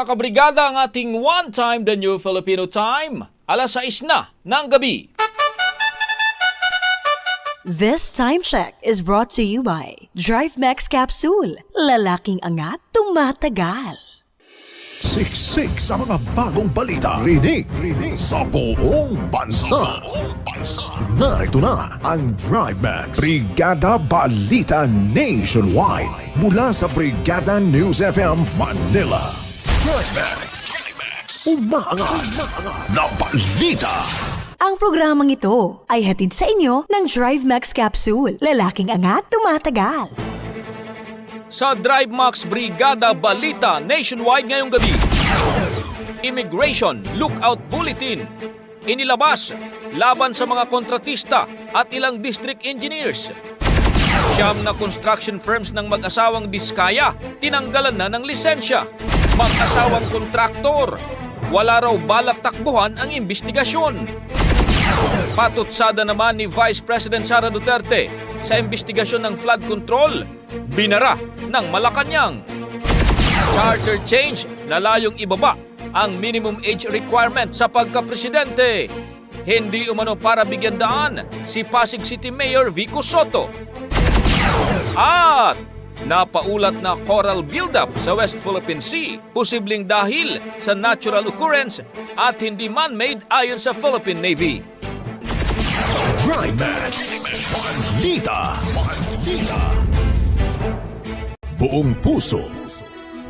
Mga kabrigada, ang ating One Time The New Filipino Time, alas 6 na ng gabi. This time check is brought to you by Drive Max Capsule. Lalaking angat, tumatagal. Siksik sa mga bagong balita. Rinig, rinig sa buong bansa. Narito na ang Drive Max. Brigada Balita Nationwide. Mula sa Brigada News FM Manila. Drive Max. Umaangat na balita. Ang programang ito ay hatid sa inyo ng Drive Max Capsule. Lalaking angat, tumatagal. Sa Drive Max Brigada Balita Nationwide ngayong gabi. Immigration Lookout Bulletin. Inilabas laban sa mga kontratista at ilang district engineers. Siyam na construction firms ng mag-asawang Diskaya tinanggalan na ng lisensya. Mag-asawang kontraktor. Wala raw balak takbuhan ang investigasyon. Patutsada naman ni Vice President Sara Duterte sa investigasyon ng flood control, binara ng Malacanang. Charter change na layong ibaba ang minimum age requirement sa pagka-presidente. Hindi umano para bigyan daan si Pasig City Mayor Vico Soto. At napaulat na coral buildup sa West Philippine Sea, posibleng dahil sa natural occurrence at hindi man-made ayon sa Philippine Navy. Drive Max. Balita. Balita. Buong puso.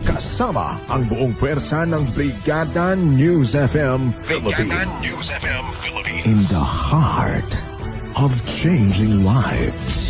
Kasama ang buong pwersa ng Brigada News FM Philippines. In the heart of changing lives.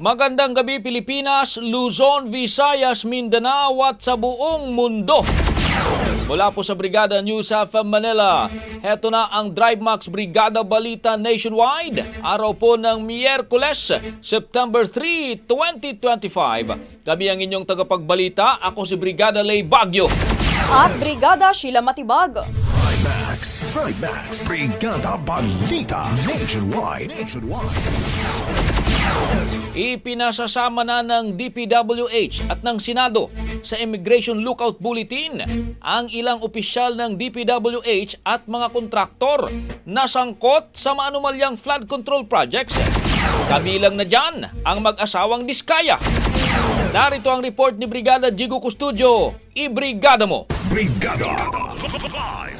Magandang gabi Pilipinas, Luzon, Visayas, Mindanao at sa buong mundo. Mula po sa Brigada News of Manila, heto na ang Drive Max Brigada Balita Nationwide. Araw po ng Miyerkules, September 3, 2025. Kami ang inyong tagapagbalita. Ako si Brigada Lay Bagyo. At Brigada Sheila Matibag. Max. Max. Brigada Balita Nationwide. Nationwide. Ipinasasama na ng DPWH at ng Senado sa Immigration Lookout Bulletin ang ilang opisyal ng DPWH at mga kontraktor na sangkot sa maanumalyang flood control projects. Kabilang na dyan ang mag-asawang Diskaya. Narito ang report ni Brigada Jigo Custudio. Ibrigada mo! Brigada. Live.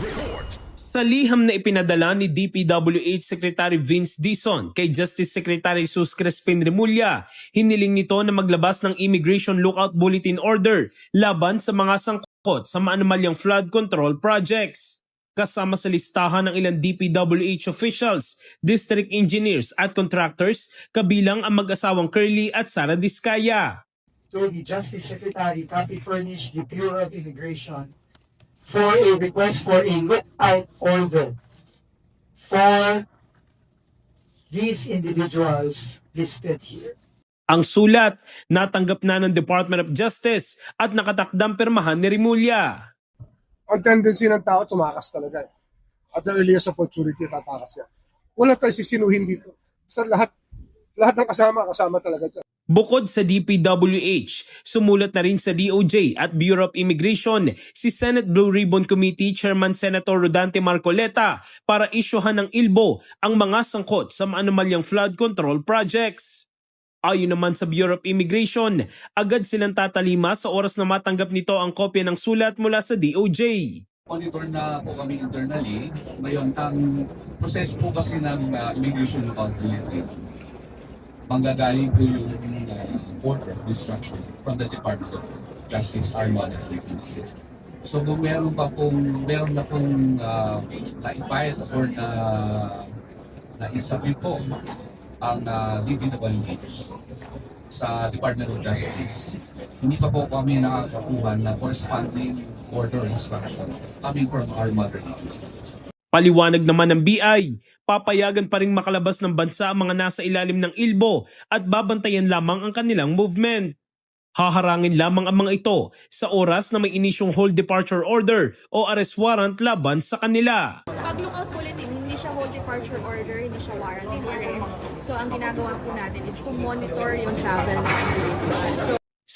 Sa liham na ipinadala ni DPWH Secretary Vince Dizon kay Justice Secretary Sus Crespin Remulla, hiniling nito na maglabas ng Immigration Lookout Bulletin Order laban sa mga sangkot sa maanumalyang flood control projects. Kasama sa listahan ng ilang DPWH officials, district engineers at contractors, kabilang ang mag-asawang Curly at Sara Diskaya. to the Justice Secretary, copy furnished the Bureau of Immigration for a request for a lookout order for these individuals listed here. Ang sulat, natanggap na ng Department of Justice at nakatakdang permahan ni Remulla. ang tendency ng tao tumakas talaga. eh. At the earliest opportunity, tatakas yan. Wala tayong sisinuhin dito. Basta lahat, lahat ng kasama, kasama talaga dyan. Bukod sa DPWH, sumulat na rin sa DOJ at Bureau of Immigration si Senate Blue Ribbon Committee Chairman Senator Rodante Marcoleta para isyuhan ng ilbo ang mga sangkot sa maanumalyang flood control projects. Ayon naman sa Bureau of Immigration, agad silang tatalima sa oras na matanggap nito ang kopya ng sulat mula sa DOJ. monitor na po kami internally. Ngayon, ang process po kasi ng uh, immigration accountability, manggagaling po yung uh, order of destruction from the Department of Justice, monitoring agency. So kung meron pa pong, meron na pong uh, na-file or na na-submit po ang uh, DPWH sa Department of Justice, hindi pa po kami nakakakuha ng corresponding order instruction coming from our mother agency. Paliwanag naman ng BI, papayagan pa rin makalabas ng bansa ang mga nasa ilalim ng ilbo at babantayan lamang ang kanilang movement. Haharangin lamang ang mga ito sa oras na may inisyong hold departure order o arrest warrant laban sa kanila. Pag lookout bulletin, hindi siya hold departure order, hindi siya warrant of arrest. So, ang ginagawa po natin is monitor yung travel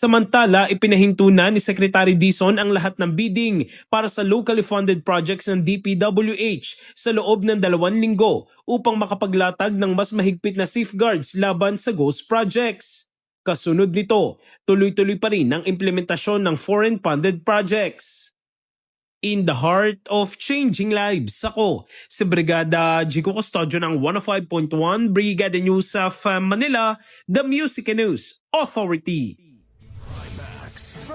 Samantala, ipinahinto na ni Secretary Dizon ang lahat ng bidding para sa locally funded projects ng DPWH sa loob ng dalawang linggo upang makapaglatag ng mas mahigpit na safeguards laban sa ghost projects. Kasunod nito, tuloy-tuloy pa rin ang implementasyon ng foreign funded projects. In the heart of changing lives, ako si Brigada Jico Custodio ng 105.1 Brigada News of uh, Manila, the Music News Authority.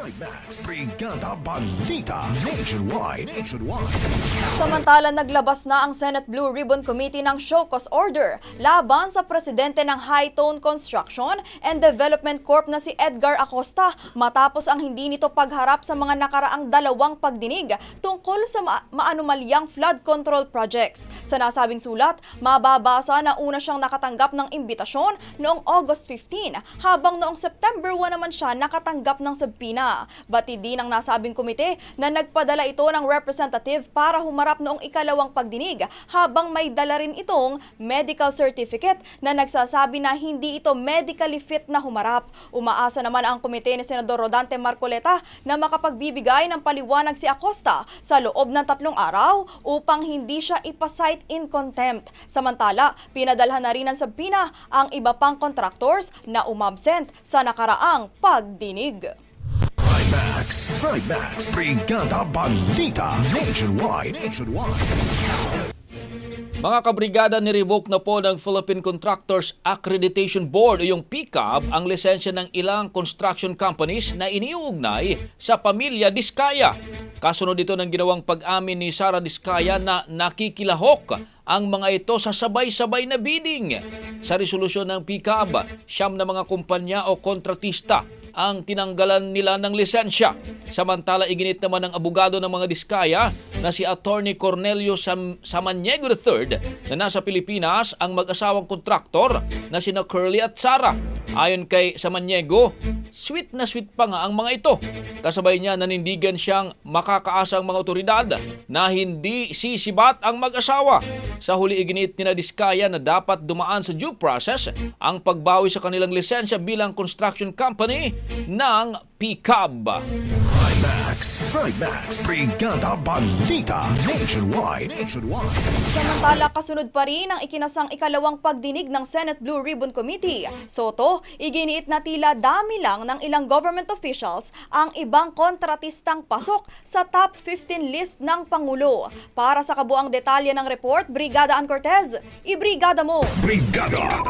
Trimax. Brigada Balita. Nationwide. Nationwide. Samantala, naglabas na ang Senate Blue Ribbon Committee ng show cause order laban sa presidente ng High Tone Construction and Development Corp na si Edgar Acosta matapos ang hindi nito pagharap sa mga nakaraang dalawang pagdinig tungkol sa ma- maanumalyang flood control projects. Sa nasabing sulat, mababasa na una siyang nakatanggap ng imbitasyon noong August 15 habang noong September 1 naman siya nakatanggap ng subpoena. Batid din ng nasabing komite na nagpadala ito ng representative para humarap noong ikalawang pagdinig habang may dala rin itong medical certificate na nagsasabi na hindi ito medically fit na humarap. Umaasa naman ang komite ni Senador Rodante Marcoleta na makapagbibigay ng paliwanag si Acosta sa loob ng tatlong araw upang hindi siya ipasight in contempt. Samantala, pinadalhan na rin ng sabina ang iba pang contractors na umabsent sa nakaraang pagdinig. Trimax. Trimax. Brigada Balita. Nationwide. Nationwide. Mga kabrigada, ni-revoke na po ng Philippine Contractors Accreditation Board o yung PCAB ang lisensya ng ilang construction companies na iniuugnay sa pamilya Diskaya. Kasunod ito ng ginawang pag-amin ni Sara Diskaya na nakikilahok ang mga ito sa sabay-sabay na bidding. Sa resolusyon ng PCAB, siyam na mga kumpanya o kontratista ang tinanggalan nila ng lisensya. Samantala, iginit naman ng abogado ng mga diskaya na si Attorney Cornelio Sam- Samaniego III na nasa Pilipinas ang mag-asawang kontraktor na sina Curly at Sara. Ayon kay Samaniego, sweet na sweet pa nga ang mga ito. Kasabay niya nanindigan siyang makakaasang mga otoridad na hindi sisibat ang mag-asawa. Sa huli iginit ni na Diskaya na dapat dumaan sa due process ang pagbawi sa kanilang lisensya bilang construction company ng PCAB. Trimax. Trimax. Brigada Balita. Nationwide. Nationwide. Samantala, kasunod pa rin ang ikinasang ikalawang pagdinig ng Senate Blue Ribbon Committee. Soto, iginiit na tila dami lang ng ilang government officials ang ibang kontratistang pasok sa top 15 list ng Pangulo. Para sa kabuang detalye ng report, Brigada Ann Cortez, ibrigada mo! Brigada.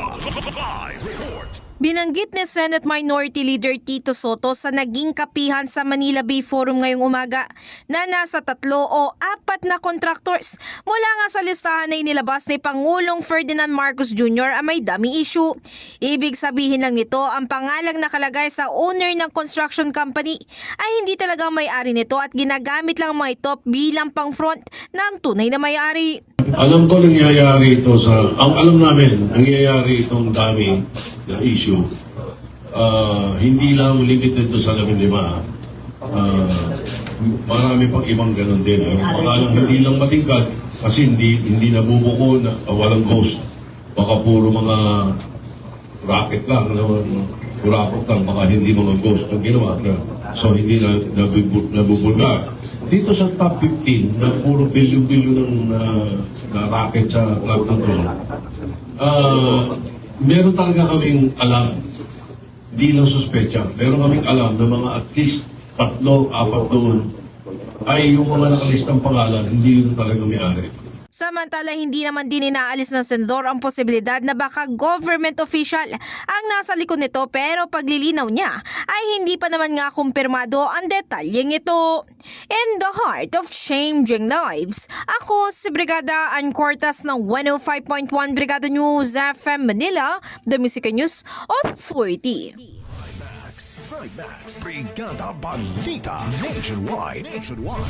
Live report. Binanggit ni Senate Minority Leader Tito Soto sa naging kapihan sa Manila Bay Forum ngayong umaga na nasa tatlo o apat na contractors mula nga sa listahan na inilabas ni Pangulong Ferdinand Marcos Jr. ang may daming issue. Ibig sabihin lang nito ang pangalang nakalagay sa owner ng construction company ay hindi talaga may-ari nito at ginagamit lang mga ito bilang pang-front ng tunay na may-ari. Alam ko nangyayari ito sa, ang alam namin, nangyayari itong dami na issue. Ah, hindi lang limited to sa lamin lima. Ah, marami pang ibang ganun din. Ang pangalan hindi lang matingkad kasi hindi hindi nabubuko na ah, walang ghost. Baka puro mga rocket lang, kurakot lang, baka hindi mga ghost ang ginawa. So hindi na nabubu- nabubulgar. Dito sa top 15 na puro bilyon-bilyon ng ah, na racket sa club ng drone, ah, meron talaga kaming alam, di lang suspecha, meron kaming alam na mga at least tatlo, apat doon ay yung mga nakalistang pangalan, hindi yun talaga may-ari. Samantala, hindi naman din inaalis ng senador ang posibilidad na baka government official ang nasa likod nito pero paglilinaw niya ay hindi pa naman nga kumpirmado ang detalyeng ito. In the heart of changing lives, ako si Brigada Ann Cortas ng 105.1 Brigada News FM Manila, The Music News Authority. Trimax. Brigada Balita. Nationwide. Nationwide.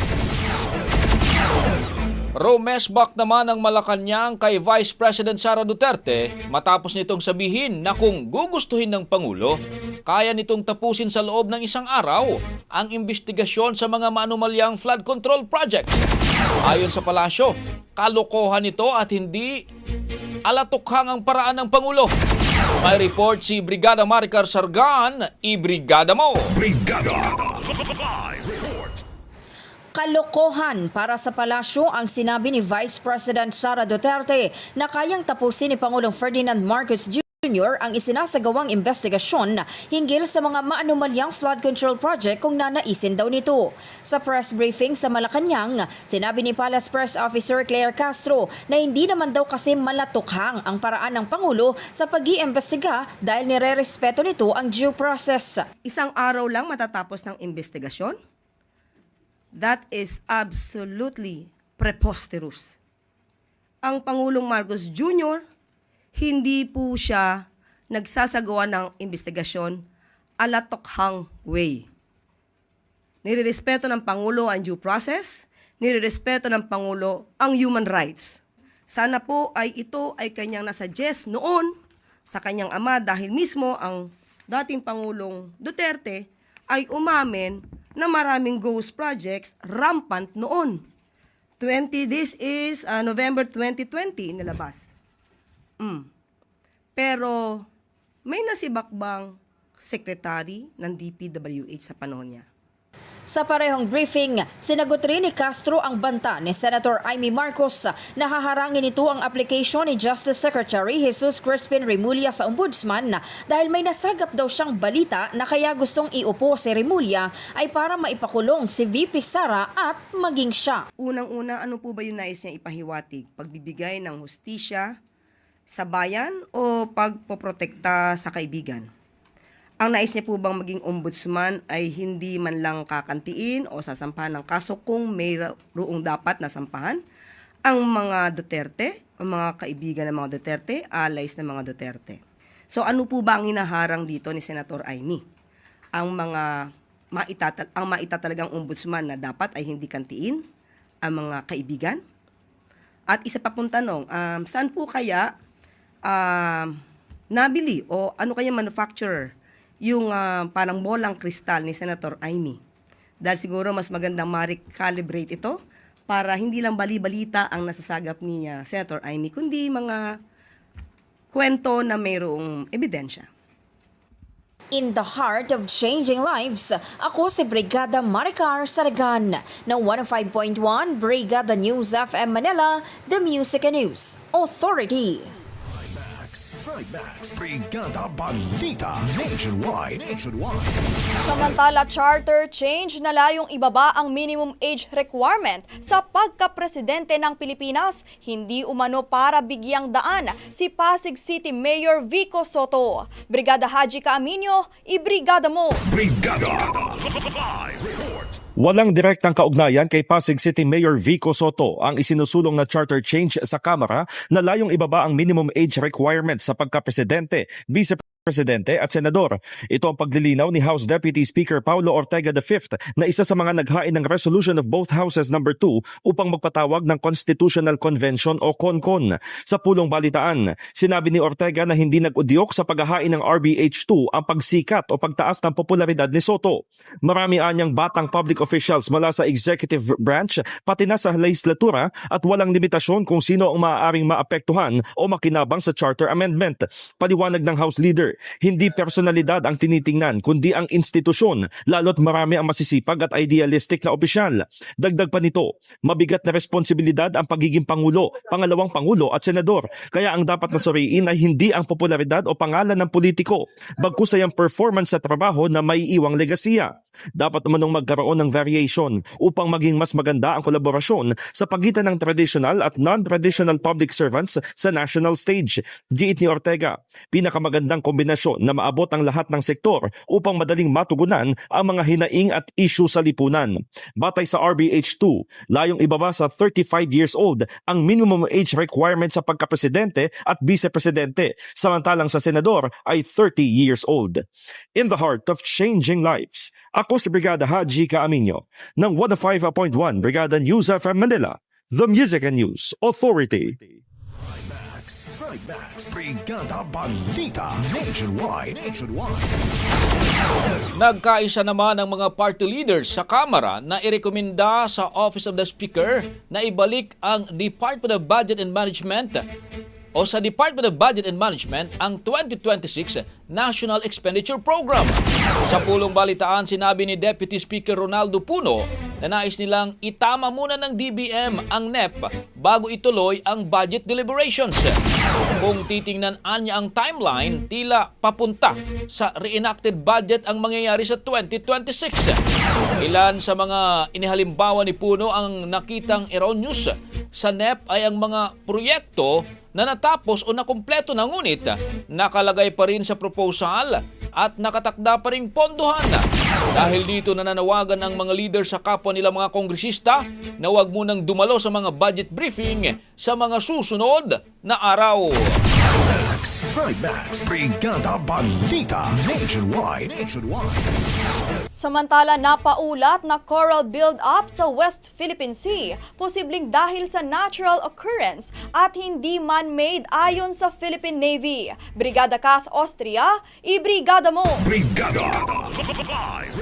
Romesbak naman ang Malacanang kay Vice President Sara Duterte matapos nitong sabihin na kung gugustuhin ng Pangulo, kaya nitong tapusin sa loob ng isang araw ang investigasyon sa mga maanumalyang flood control projects. Ayon sa palasyo, kalokohan ito at hindi alatukhang ang paraan ng Pangulo. May report si Brigada Maricar Sargan, i-brigada mo! Brigada. Kalokohan para sa palasyo ang sinabi ni Vice President Sara Duterte na kayang tapusin ni Pangulong Ferdinand Marcos Jr. ang isinasagawang investigasyon hinggil sa mga maanumalyang flood control project kung nanaisin daw nito. Sa press briefing sa Malacanang, sinabi ni Palace Press Officer Claire Castro na hindi naman daw kasi malatukhang ang paraan ng Pangulo sa pag iimbestiga dahil nire-respeto nito ang due process. isang araw lang matatapos ng investigasyon? That is absolutely preposterous. Ang Pangulong Marcos Jr., hindi po siya nagsasagawa ng investigasyon alatokhang way. Nirerespeto ng Pangulo ang due process, nirerespeto ng Pangulo ang human rights. Sana po ay ito ay kanyang nasuggest noon sa kanyang ama dahil mismo ang dating Pangulong Duterte ay umamin na maraming ghost projects rampant noon. 20, this is uh, November 2020 nilabas. Mm. Pero may nasibakbang secretary ng DPWH sa panahon niya. Sa parehong briefing, sinagot rin ni Castro ang banta ni Senator Amy Marcos na haharangin ito ang application ni Justice Secretary Jesus Crispin Remulla sa Ombudsman dahil may nasagap daw siyang balita na kaya gustong iupo si Remulla ay para maipakulong si VP Sara at maging siya. Unang-una, ano po ba yung nais niya ipahiwatig? Pagbibigay ng hustisya sa bayan o pagpoprotekta sa kaibigan? Ang nais niya po bang maging ombudsman ay hindi man lang kakantiin o sasampahan ng kaso kung mayroong dapat na sampahan? Ang mga Duterte, ang mga kaibigan ng mga Duterte, allies ng mga Duterte. So ano po ba ang hinaharang dito ni Senator Aimee? Ang mga maitatal ang maitatalagang ombudsman na dapat ay hindi kantiin ang mga kaibigan? At isa pa pong tanong, um, saan po kaya um, nabili o ano kaya manufacturer yung ah, parang bolang kristal ni Senator Aimee. Dahil siguro mas magandang ma-recalibrate ito para hindi lang bali-balita ang nasasagap ni ah, Senator Aimee, kundi mga kwento na mayroong ebidensya. In the heart of changing lives, ako si Brigada Maricar Saragan ng 105.1 Brigada News FM Manila, The Music and News Authority. Trimax. Brigada Balita. Nationwide. Nationwide. Samantala, charter change na layong ibaba ang minimum age requirement sa pagkapresidente ng Pilipinas, hindi umano para bigyang daan si Pasig City Mayor Vico Soto. Brigada Haji Kaaminyo, ibrigada mo! Brigada. Live report. Walang direktang kaugnayan kay Pasig City Mayor Vico Soto ang isinusulong na charter change sa Kamara na layong ibaba ang minimum age requirement sa pagkapresidente, vice Presidente at Senador. Ito ang paglilinaw ni House Deputy Speaker Paulo Ortega V na isa sa mga naghain ng Resolution of both Houses number 2 upang magpatawag ng Constitutional Convention o CONCON. Sa pulong balitaan, sinabi ni Ortega na hindi nag-udyok sa paghahain ng RBH2 ang pagsikat o pagtaas ng popularidad ni Soto. Marami anyang batang public officials mula sa executive branch pati na sa legislatura at walang limitasyon kung sino ang maaaring maapektuhan o makinabang sa charter amendment. Paliwanag ng House Leader, hindi personalidad ang tinitingnan kundi ang institusyon lalo't marami ang masisipag at idealistic na opisyal. Dagdag pa nito, mabigat na responsibilidad ang pagiging Pangulo, pangalawang Pangulo at Senador. Kaya ang dapat na suriin ay hindi ang popularidad o pangalan ng politiko, bagkus ay ang performance sa trabaho na may iwang legasiya. Dapat namanong magkaroon ng variation upang maging mas maganda ang kolaborasyon sa pagitan ng traditional at non-traditional public servants sa national stage. Giit ni Ortega, pinakamagandang kombinasyon na maabot ang lahat ng sektor upang madaling matugunan ang mga hinaing at issue sa lipunan. Batay sa RBH2, layong ibaba sa 35 years old ang minimum age requirement sa pagkapresidente at vice-presidente, samantalang sa senador ay 30 years old. In the heart of changing lives, ako si Brigada Haji Kaaminyo ng 105.1 Brigada News FM Manila, The Music and News Authority. Trimax. Brigada Balita. Nationwide. Nationwide. Nagkaisa naman ang mga party leaders sa Kamara na irekomenda sa Office of the Speaker na ibalik ang Department of Budget and Management o sa Department of Budget and Management ang 2026 National Expenditure Program. Sa pulong balitaan, sinabi ni Deputy Speaker Ronaldo Puno na nais nilang itama muna ng DBM ang NEP bago ituloy ang budget deliberations. Kung titingnan niya ang timeline, tila papunta sa reenacted budget ang mangyayari sa 2026. Ilan sa mga inihalimbawa ni Puno ang nakitang erroneous sa NEP ay ang mga proyekto na natapos o nakumpleto na ngunit nakalagay pa rin sa proposal at nakatakda pa rin pondohan. Dahil dito nananawagan ang mga leader sa kapwa nila mga kongresista na huwag munang dumalo sa mga budget briefing sa mga susunod na araw. Trimax. Brigada Balita. Nationwide. Nationwide. Samantala, napaulat na coral build-up sa West Philippine Sea, posibleng dahil sa natural occurrence at hindi man-made ayon sa Philippine Navy. Brigada Kath Austria, ibrigada mo! Brigada.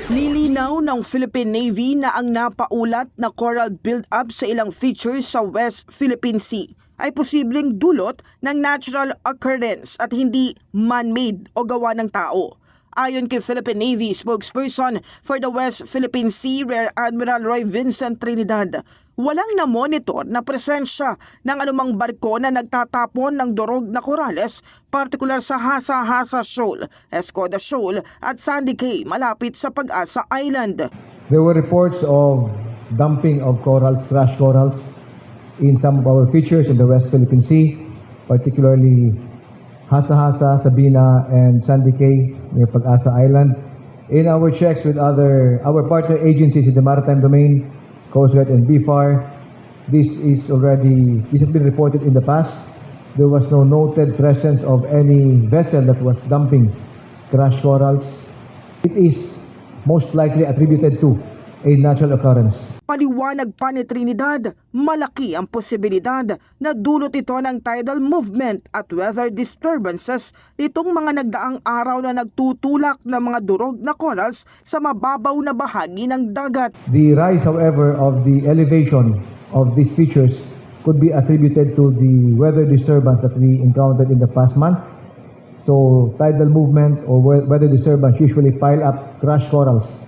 Nilinaw ng Philippine Navy na ang napaulat na coral build-up sa ilang features sa West Philippine Sea ay posibleng dulot ng natural occurrence at hindi man-made o gawa ng tao. Ayon kay Philippine Navy spokesperson for the West Philippine Sea, Rear Admiral Roy Vincent Trinidad, walang na-monitor na presensya ng anumang barko na nagtatapon ng durog na korales, partikular sa Hasa-Hasa Shoal, Escoda Shoal at Sandy Cay malapit sa Pag-asa Island. There were reports of dumping of corals, trash corals, in some of our features in the West Philippine Sea, particularly Hasa-Hasa, Sabina, and Sandy Cay near Pag-asa Island. In our checks with other our partner agencies in the maritime domain, Coast Guard and BFAR, this is already this has been reported in the past. There was no noted presence of any vessel that was dumping trash corals. It is most likely attributed to a natural occurrence. Paliwanag pa ni Trinidad, malaki ang posibilidad na dulot ito ng tidal movement at weather disturbances nitong mga nagdaang araw na nagtutulak ng mga durog na corals sa mababaw na bahagi ng dagat. The rise, however, of the elevation of these features could be attributed to the weather disturbance that we encountered in the past month. So tidal movement or weather disturbance usually pile up crash corals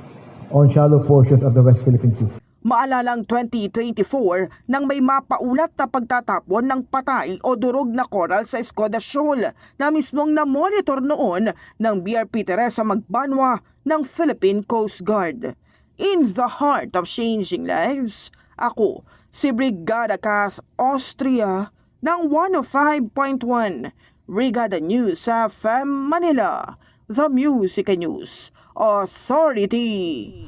on shallow portions of the West Philippine Sea. Maalalang 2024 nang may mapaulat na pagtatapon ng patay o durog na coral sa Escoda Shoal na mismong na-monitor noon ng BRP Teresa Magbanwa ng Philippine Coast Guard. In the heart of changing lives, ako si Brigada Kath Austria ng 105.1 Brigada News sa FM Manila, The Music News Authority.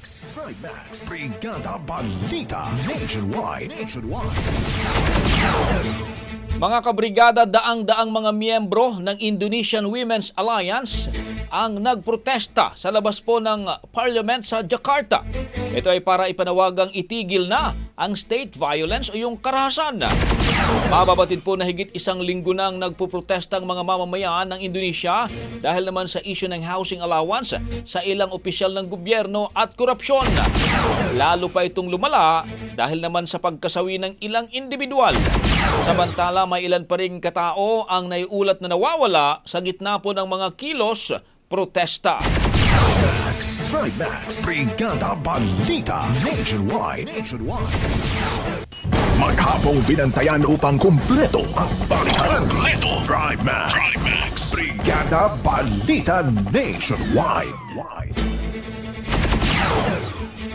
Trimax, Brigada Balita, Nationwide, Nationwide. Mga kabrigada, daang-daang mga miyembro ng Indonesian Women's Alliance ang nagprotesta sa labas po ng Parliament sa Jakarta. Ito ay para ipanawagang itigil na ang state violence o yung karahasan. Mababatid po na higit isang linggo nang nagpuprotesta ang mga mamamayan ng Indonesia dahil naman sa issue ng housing allowance sa ilang opisyal ng gobyerno at korupsyon. Lalo pa itong lumala dahil naman sa pagkasawi ng ilang individual. Samantala may ilan pa rin katao ang naiulat na nawawala sa gitna po ng mga kilos protesta. Max, Trimax, Brigada Balita, Nationwide, Nationwide. Maghapong binantayan upang kumpleto ang balikan. Kumpleto. Drive Max. Brigada Balita Nationwide.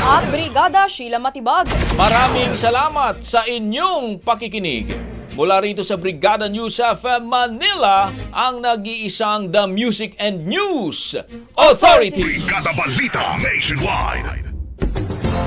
At Brigada Sheila Matibag. Maraming salamat sa inyong pakikinig. Mula rito sa Brigada News FM Manila, ang nag-iisang The Music and News Authority. Brigada Balita Nationwide.